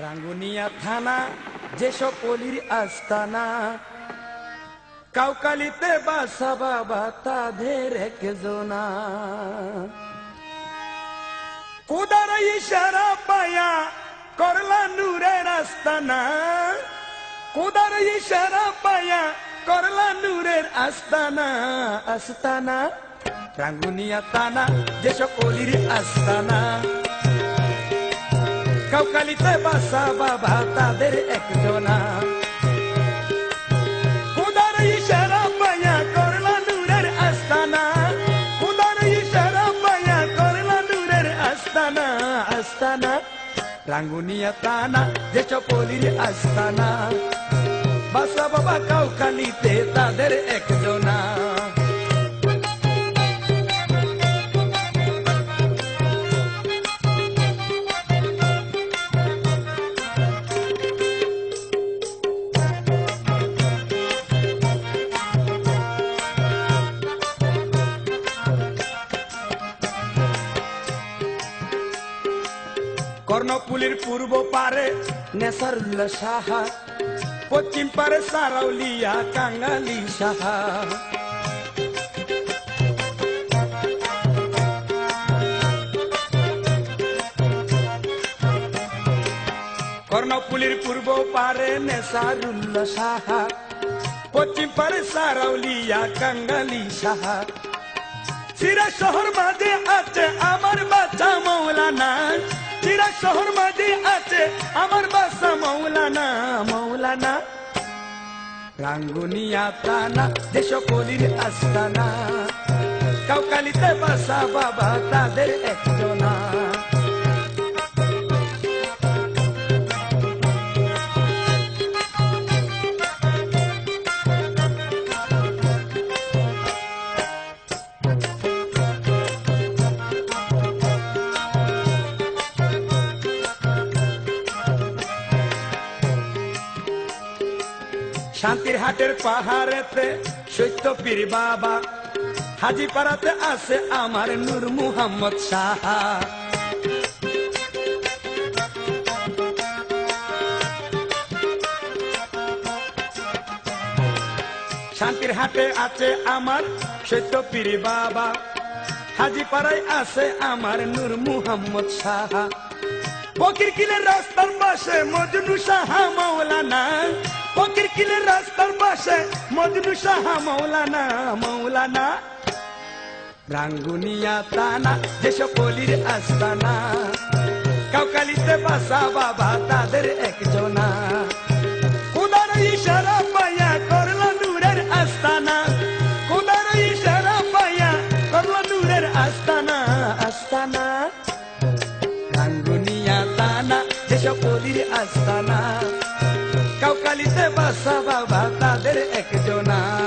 রাঙ্গুনিয়া থানা, যেসব পলির আস্তানা। কাউকালিতে বাসা বাবা, তাদের একজনা। কুদার ইশারা পায়া, করলা নূরের আস্তানা। কুদার ইশারা পায়া, করলা নূরের আস্তানা আস্তানা। রাঙ্গুনিয়া তানা যেসব পলির আস্তানা। কাউকালিতে বাসা বাবা, তাদের একজনা। খুদার ইশারা পায়া করলা নূরের আস্তানা। খুদার ইশারা পায়া করলা নূরের আস্তানা আস্তানা। রাঙ্গুনিয়া তানা যে চপলির আস্তানা। বাসা বাবা কাউকালিতে তাদের একজনা। কর্ণপুলির পূর্ব পারে নেসারুল্লাহ সাহা, পশ্চিম পারে সারাউলিয়া কাঙ্গালি সাহা। কর্ণপুলির পূর্ব পারে নেসারুল্লাহ সাহা, পশ্চিম পারে সারাউলিয়া কাঙ্গালি সাহা। সিরা শহর মাঝে আছে আমার বাচ্চা মৌলানা। সিরা শহর আছে আমার বাসা মৌলানা মৌলানা রাঙ্গুনিয়া তানা দেশ কলির আস্তানা কাউকালিতে বাসা বাবা তাদের একজনা শান্তির হাটের পাহাড়েতে সত্য পীর বাবা। হাজিপাড়াতে আছে আমার নূর মুহাম্মদ সাহা। শান্তির হাটে আছে আমার সত্য পীর বাবা। হাজিপাড়ায় আছে আমার নূর মুহাম্মদ সাহা। ফকির কিলের রাস্তার পাশে মজনু সাহা মৌলানা ফকির কিলের রাস্তার পাশে মজনু সাহা মৌলানা মৌলানা রাঙ্গুনিয়া তানা, যেসব পলির আস্তানা। কাউকালিতে বাসা বাবা, তাদের একজনা। কুদার ইশারা পায়া করলা নূরের আস্তানা। কুদার ইশারা পায়া করলা নূরের আস্তানা আস্তানা। রাঙ্গুনিয়া তানা, যেসব পলির আস্তানা। না